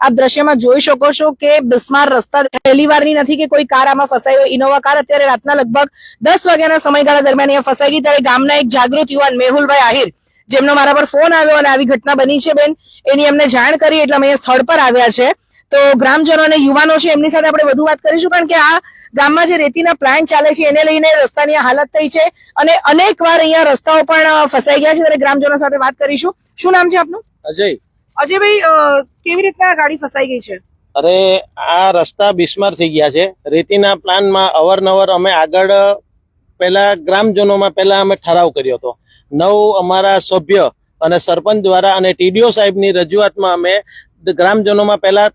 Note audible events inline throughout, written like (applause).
આપ દ્રશ્યમાં જોઈ શકો છો કે બિસ્માર રસ્તા પહેલી વારની નથી કે કોઈ કાર આમાં ફસાઈ હોય. ઇનોવા કાર અત્યારે રાતના લગભગ દસ વાગ્યાના સમયગાળા દરમિયાન અહીંયા ફસાઈ ગઈ. ત્યારે ગામના એક જાગૃત યુવાન મેહુલભાઈ આહિર, જેમનો મારા પર ફોન આવ્યો અને આવી ઘટના બની છે બેન, એની અમને જાણ કરી એટલે અમે સ્થળ પર આવ્યા છે. તો ગ્રામજનો અને યુવાનો છે, એમની સાથે આપણે વધુ વાત કરીશું, કારણ કે આ ગામમાં જે રેતીના પ્લાન્ટ ચાલે છે, એને લઈને રસ્તાની હાલત થઈ છે અને અનેક વાર અહીંયા રસ્તાઓ પણ ફસાઈ ગયા છે. ત્યારે ગ્રામજનો સાથે વાત કરીશું. શું નામ છે આપનું? અજય. અજયભાઈ કેવી રીતના ગાડી ફસાઈ ગઈ છે? અરે આ રસ્તા બિસ્માર થઈ ગયા છે. રેતીના પ્લાનમાં અવારનવાર અમે આગળ પહેલા ગ્રામજનોમાં પહેલા અમે ઠરાવ કર્યો હતો. નવ અમારા સભ્ય અને સરપંચ દ્વારા અને ટીડીઓ સાહેબની રજૂઆતમાં અમે ગ્રામજનોમાં પહેલા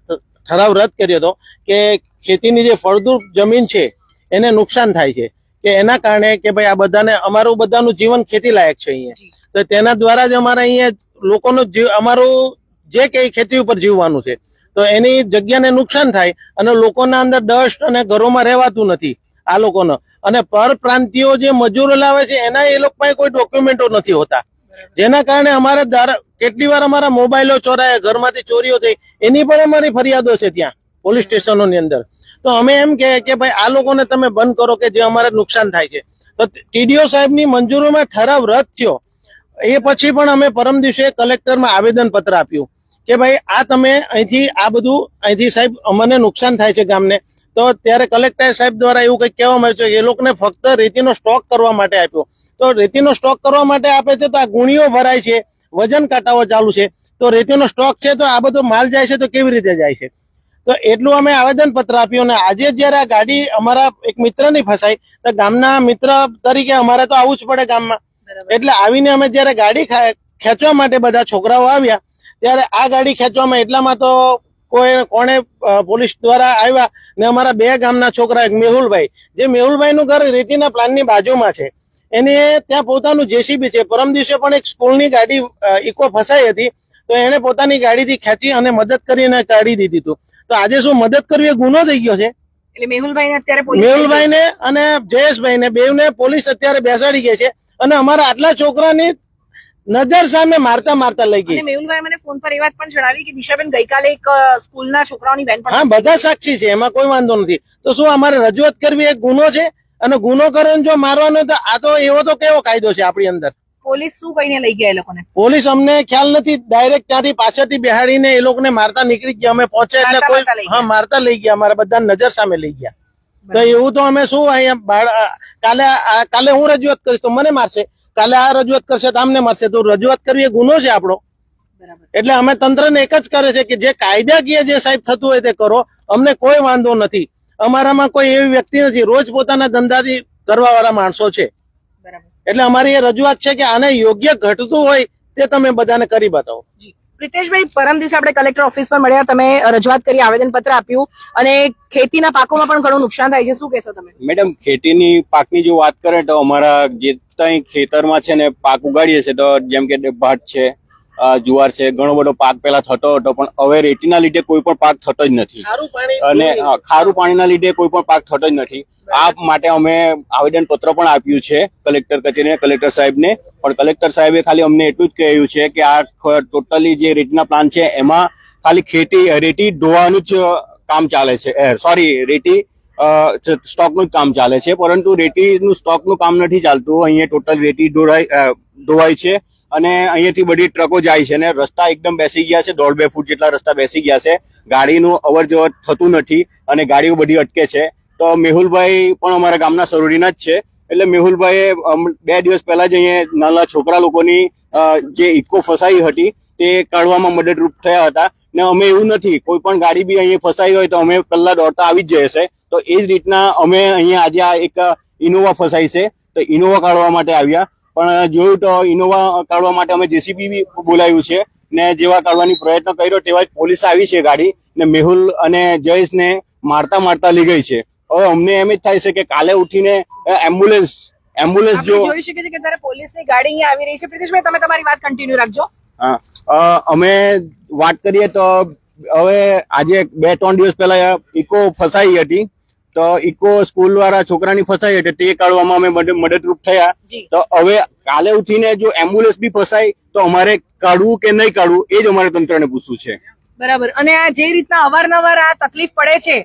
ઠરાવ રદ કર્યો હતો કે ખેતીની જે ફળદ્રુપ જમીન છે એને નુકસાન થાય છે. કે એના કારણે કે ભાઈ આ બધાને અમારું બધાનું જીવન ખેતી લાયક છે અહીંયા. તો તેના દ્વારા જ અમારે અહીંયા લોકોનું અમારું જે કઈ ખેતી ઉપર જીવવાનું છે. તો એની જગ્યાને નુકસાન થાય અને લોકોના અંદર ડસ્ટ અને ઘરોમાં રહેવાતું નથી આ લોકોનો. અને પર પ્રાંતિયો જે મજૂરો લાવે છે, એના એ લોકો પાસે કોઈ ડોક્યુમેન્ટો નથી હોતા. જેના કારણે અમારે કેટલી વાર અમારા મોબાઈલો ચોરાયા, ઘરમાંથી ચોરીઓ થઈ. એની પણ અમારી ફરિયાદો છે ત્યાં, પોલીસ સ્ટેશનોની અંદર. તો અમે એમ કહે કે ભાઈ, આ લોકોને તમે બંધ કરો કે જે અમારે નુકસાન થાય છે. તો ટીડીઓ સાહેબની મંજૂરીમાં ઠરાવ રદ થયો. એ પછી પણ અમે પરમ દિવસે કલેક્ટરમાં આવેદન પત્ર આપ્યું. કે ભાઈ આ તમે અહીંથી આ બધું અહીંથી સાહેબ અમને નુકસાન થાય છે ગામને. તો ત્યારે કલેક્ટર સાહેબ દ્વારા એવું કંઈક કહેવામાં આવ્યું છે કે એ લોકોને ફક્ત રેતીનો સ્ટોક કરવા માટે આપ્યો. તો રેતીનો સ્ટોક કરવા માટે આપે છે તો આ ગુણીઓ ભરાય છે વજન કાંટાઓ ચાલુ છે. તો રેતીનો સ્ટોક છે તો આ બધો માલ જાય છે તો કેવી રીતે જાય છે? તો એટલું અમે આવેદન પત્ર આપ્યું અને આજે જયારે આ ગાડી અમારા એક મિત્રની ફસાઈ તો ગામના મિત્ર તરીકે અમારે તો આવવું જ પડે ગામમાં. એટલે આવીને અમે જયારે ગાડી ખેંચવા માટે બધા છોકરાઓ આવ્યા ત્યારે આ ગાડી ખેંચવામાં એટલામાં તો કોઈ કોણે પોલીસ દ્વારા આવ્યા ને અમારા બે ગામના છોકરા એક મેહુલભાઈ. જે મેહુલભાઈ નું ઘર રેતીના પ્લાનની બાજુમાં છે. એને ત્યાં પોતાનું જેસીબી છે. પરમ દિવસે પણ એક સ્કૂલની ગાડી ઇકો ફસાઈ હતી. તો એને પોતાની ગાડીથી ખેંચી અને મદદ કરીને કાઢી દીધી હતું તો આજે શું મદદ કરવી એ ગુનો થઈ ગયો છે? મેહુલભાઈ મેહુલભાઈ ને અને જયેશભાઈ ને બેવને પોલીસ અત્યારે બેસાડી ગઈ છે. અને અમારા આટલા છોકરાની નજર સામે મારતા મારતા લઈ ગઈ. મેહુલભાઈ મને ફોન પર એ વાત પણ જણાવી કે દિશાબેન ગઈકાલે એક સ્કૂલના છોકરાઓની બેન હા બધા સાક્ષી છે એમાં કોઈ વાંધો નથી. તો શું અમારે રજૂઆત કરવી એક ગુનો છે? અને ગુનો કરીને જો મારવાનો તો આ તો એવો તો કેવો કાયદો છે આપણી અંદર? પોલીસ શું કહીને લઈ ગયા એ લોકોને? પોલીસ અમને ખ્યાલ નથી ડાયરેક્ટ ત્યાંથી પાછળથી બેહાડીને એ લોકોને મારતા નીકળી ગયા. અમે પહોંચ્યા એટલે કોઈ. હા મારતા લઈ ગયા અમારા બધા નજર સામે લઈ ગયા. તો એવું તો અમે શું અહીંયા કાલે કાલે હું રજૂઆત કરીશ તો મને મારશે? કાલે આ રજૂઆત કરશે તો આમને મારશે તો રજૂઆત કરવી એ ગુનો છે આપણો. એટલે અમે તંત્રને એક જ કરે છે કે જે કાયદાકીય જે સાહેબ થતું હોય તે કરો. અમને કોઈ વાંધો નથી. અમારામાં કોઈ એવી વ્યક્તિ નથી. રોજ પોતાના ધંધાથી કરવા વાળા માણસો છે. એટલે અમારી એ રજૂઆત છે કે આને યોગ્ય ઘટતું હોય તે તમે બધાને કરી બતાવો. પ્રિતેશભાઈ, પરમ દિવસે આપણે કલેક્ટર ઓફિસ પર મળ્યા, તમે રજૂઆત કરી આવેદન પત્ર આપ્યું અને ખેતીના પાકોમાં પણ ઘણું નુકસાન થાય છે. શું કહેશો તમે? મેડમ, ખેતીની પાકની જો વાત કરે તો અમારા જે ત્યાં ખેતરમાં છે ને પાક ઉગાડીએ છે, તો જેમ કે ભાત છે જુવાર છે ઘણો બધો પાક પેલા થતો હતો પણ હવે રેતીના લીધે કોઈ પણ પાક થતો જ નથી. અને ખારું પાણીના લીધે કોઈ પણ પાક થતો જ નથી. આ માટે અમે આવેદન પત્ર પણ આપ્યું છે કલેક્ટર કચેરીને કલેક્ટર સાહેબને. પણ કલેક્ટર સાહેબે ખાલી અમને એટલું જ કહ્યું છે કે આ ટોટલી જે રેતીના પ્લાન છે એમાં ખાલી ખેતી રેતી ધોવાનું જ કામ ચાલે છે. સોરી રેતી સ્ટોકનું જ કામ ચાલે છે. પરંતુ રેતીનું સ્ટોકનું કામ નથી ચાલતું. અહીંયા ટોટલ રેતી ધોવાય ધોવાય છે. અને અહીંયાથી બધી ટ્રકો જાય છે અને રસ્તા એકદમ બેસી ગયા છે. દોઢ બે ફૂટ જેટલા રસ્તા બેસી ગયા છે. ગાડીનું અવર જવર થતું નથી અને ગાડીઓ બધી અટકે છે. તો મેહુલભાઈ પણ અમારા ગામના સરોડીના જ છે. એટલે મેહુલભાઈએ બે દિવસ પહેલા જ અહીંયા નાના છોકરા લોકોની જે ઇકો ફસાઈ હતી તે કાઢવામાં મદદરૂપ થયા હતા. ને અમે એવું નથી, કોઈ પણ ગાડી બી અહીંયા ફસાઈ હોય તો અમે પહેલા દોડતા આવી જ જશે તો એ જ રીતના અમે અહીંયા આજે આ એક ઇનોવા ફસાઈ છે. તો ઇનોવા કાઢવા માટે આવ્યા. પણ જોયું તો ઇનોવા કાઢવા માટે અમે જેસીબી બી બોલાવ્યું છે ને જેવા કાઢવાની પ્રયત્ન કર્યો તેવા જ પોલીસ આવી છે ગાડી ને મેહુલ અને જયેશને મારતા મારતા લઈ ગઈ છે. હવે અમને એમ જ થાય છે કે કાલે ઉઠીને એમ્બ્યુલન્સ એમ્બ્યુલન્સ જો જોઈ શકે છે કે ત્યારે પોલીસની ગાડી અહીંયા આવી રહી છે. પ્રિતેશભાઈ તમે તમારી વાત કન્ટિન્યુ રાખજો. હા અમે વાત કરીએ તો હવે આજે બે ત્રણ દિવસ પહેલા ઇકો ફસાઈ હતી. તો ઇકો સ્કૂલ વાળા છોકરાની ફસાઈ એટલે તે કાઢવામાં અમે મદદરૂપ થયા. તો હવે કાલે ઉઠીને જો એમ્બ્યુલન્સ બી ફસાય તો અમારે કાઢવું કે નહીં કાઢવું એ જ અમારે તંત્રને પૂછવું છે. બરાબર. અને આ જે રીતના અવારનવાર આ તકલીફ પડે છે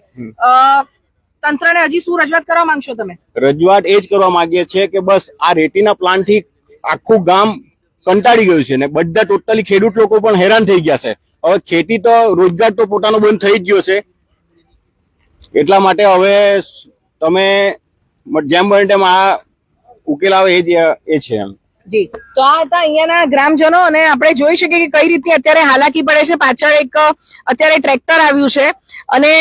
તંત્રને હજી શું રજૂઆત કરવા માંગશો તમે? રજૂઆત એ જ કરવા માંગીએ છીએ કે બસ આ રેતીના પ્લાન્ટથી આખું ગામ કંટાળી ગયું છે ને બધા ટોટલી ખેડૂત લોકો પણ હેરાન થઈ ગયા છે. હવે ખેતી તો રોજગાર તો પોતાનો બંધ થઈ જ ગયો છે. એટલા માટે હવે તમે જેમ બને તેમ આ ઉકેલ આવે એ એ છે એમ. જી. તો આ હતા અહીંયાના ગ્રામજનો અને આપણે જોઈ શકીએ કે કઈ રીતની અત્યારે હાલાકી પડે છે. પાછળ એક, અત્યારે ટ્રેક્ટર આવ્યું છે અને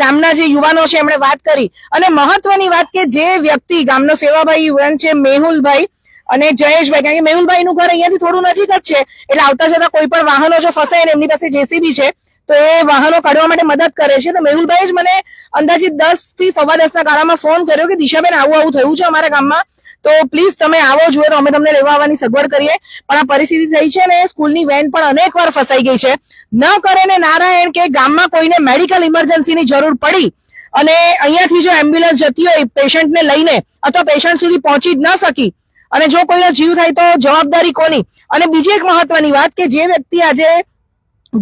ગામના જે યુવાનો છે એમણે વાત કરી. અને મહત્વની વાત કે જે વ્યક્તિ, ગામનો સેવાભાઈ યુવાન છે, મેહુલભાઈ અને જયેશભાઈ, કારણ કે મેહુલભાઈ નું ઘર અહીંયાથી થોડું નજીક જ છે. એટલે આવતા જતા કોઈ પણ વાહનો જો ફસાય એમની પાસે જેસીબી છે તો એ વાહનો કાઢવા માટે મદદ કરે છે. તો મેહુલભાઈ જ મને અંદાજિત દસથી સવા દસ ના ગાળામાં ફોન કર્યો કે, દિશાબેન, આવું આવું થયું છે અમારા ગામમાં. તો પ્લીઝ તમે આવો જોઈએ તો અમે તમને લેવા આવવાની સગવડ કરીએ. પણ આ પરિસ્થિતિ થઈ છે ને, સ્કૂલની વેન પણ અનેક વાર ફસાઈ ગઈ છે. ન કરે ને નારાયણ કે ગામમાં કોઈને મેડિકલ ઇમરજન્સીની જરૂર પડી અને અહીંયાથી જો એમ્બ્યુલન્સ જતી હોય, પેશન્ટને લઈને અથવા પેશન્ટ સુધી પહોંચી જ ન શકી અને જો કોઈનો જીવ થાય તો જવાબદારી કોની? અને બીજી એક મહત્વની વાત કે જે વ્યક્તિ આજે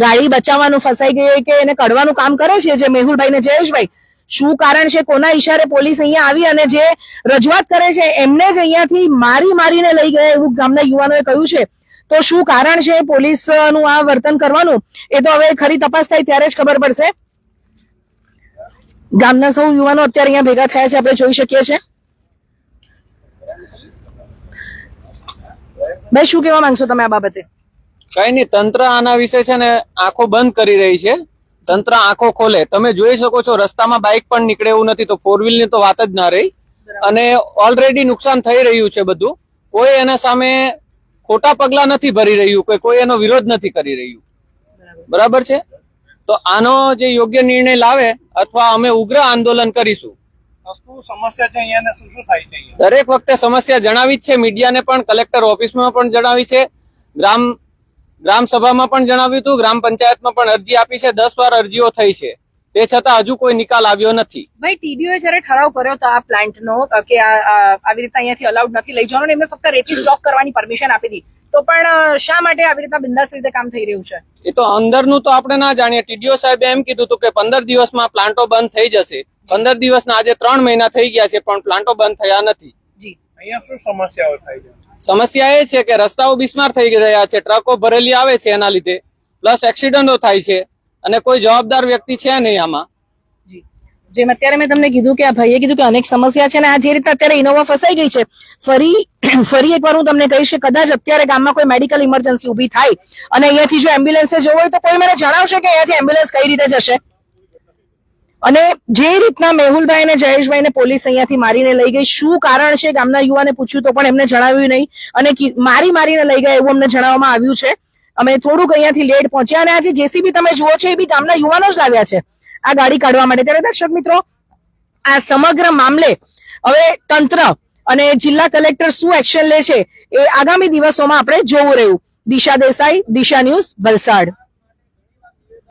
ગાડી બચાવવાનું, ફસાઈ ગઈ હોય કે એને કઢવાનું કામ કરે છે જે મેહુલભાઈ ને જયેશભાઈ? શું કારણ છે? કોના ઈશારે પોલીસ અહીંયા આવી અને જે રજૂઆત કરે છે, એમને જ અહીંયાથી મારી મારીને લઈ ગયા એવું ગામના યુવાનોએ કહ્યું છે. તો શું કારણ છે પોલીસનું આ વર્તન કરવાનું? એ તો હવે ખરી તપાસ થાય ત્યારે જ ખબર પડશે. ગામના સૌ યુવાનો અત્યારે અહીંયા ભેગા થયા છે, આપણે જોઈ શકીએ છીએ. ભાઈ, શું કહેવા માંગશો તમે આ બાબતે? કઈ નહીં તંત્ર આના વિશે છે ને આંખો બંધ કરી રહી છે. તંત્ર આંખો ખોલે. તમે જોઈ શકો છો રસ્તામાં બાઇક પણ નીકળે એવું નથી તો ફોર વ્હીલની તો વાત જ ના રહી. અને ઓલરેડી નુકસાન થઈ રહ્યું છે બધું. કોઈ એના સામે ખોટા પગલા નથી ભરી રહ્યું કે કોઈ એનો વિરોધ નથી કરી રહ્યું. બરાબર. છે? તો આનો જે યોગ્ય નિર્ણય લાવે અથવા અમે ઉગ્ર આંદોલન કરીશું. શું સમસ્યા છે અહીંયા શું શું થાય દરેક વખતે સમસ્યા જણાવી છે. મીડિયાને પણ કલેક્ટર ઓફિસમાં પણ જણાવી છે. ગ્રામ ગ્રામ સભામાં પણ જણાવ્યું હતું ગ્રામ પંચાયતમાં પણ અરજી આપી છે દસ વાર અરજીઓ થઈ છે. તે છતાં હજુ કોઈ નિકાલ આવ્યો નથી. ભાઈ ટીડીઓએ જયારે ઠરાવ કર્યો તો આ પ્લાન્ટનો કે આવી રીતના અહીંયાથી અલાઉડ નથી લઈ જવાનું એમને ફક્ત રેતી સ્ટોક કરવાની પરમિશન આપી હતી તો પણ શા માટે આવી રીતના બિંદાસ રીતે કામ થઈ રહ્યું છે? એ તો અંદરનું તો આપણે ના જાણીએ. ટીડીઓ સાહેબે એમ કીધું હતું કે પંદર દિવસમાં પ્લાન્ટો બંધ થઈ જશે. પંદર દિવસના આજે ત્રણ મહિના થઈ ગયા છે પણ પ્લાન્ટો બંધ થયા નથી. જી. અહીંયા શું સમસ્યાઓ થાય છે? સમસ્યા એ છે કે રસ્તાઓ બિસ્માર થઈ રહ્યા છે, ટ્રકો ભરેલી આવે છે એના લીધે, પ્લસ એક્સિડન્ટો થાય છે અને કોઈ જવાબદાર વ્યક્તિ છે નહીં આમાં. જેમ અત્યારે મેં તમને કીધું કે આ ભાઈએ કીધું કે અનેક સમસ્યા છે અને આ જે રીતે અત્યારે ઇનોવા ફસાઈ ગઈ છે, ફરી (clears throat) ફરી એકવાર હું તમને કહીશ કે કદાચ અત્યારે ગામમાં કોઈ મેડિકલ ઇમરજન્સી ઊભી થાય અને અહીંયાથી જો એમ્બ્યુલન્સે જવું હોય તો કોઈ મને જણાવશે કે અહીંયાથી એમ્બ્યુલન્સ કઈ રીતે જશે? અને જે રીતના મેહુલભાઈ અને જયેશભાઈને પોલીસ અહીંયાથી મારીને લઈ ગઈ, શું કારણ છે? ગામના યુવાને પૂછ્યું તો પણ એમને જણાવ્યું નહીં. અને મારી મારીને લઈ ગયા એવું અમને જણાવવામાં આવ્યું છે. અમે થોડુંક અહીંયાથી લેટ પહોંચ્યા અને આજે જેસીબી તમે જુઓ છો એ બી ગામના યુવાનો જ લાવ્યા છે આ ગાડી કાઢવા માટે. ત્યારે દર્શક મિત્રો, આ સમગ્ર મામલે હવે તંત્ર અને જિલ્લા કલેક્ટર શું એક્શન લે છે એ આગામી દિવસોમાં આપણે જોવું રહ્યું. દિશા દેસાઈ, દિશા ન્યૂઝ વલસાડ.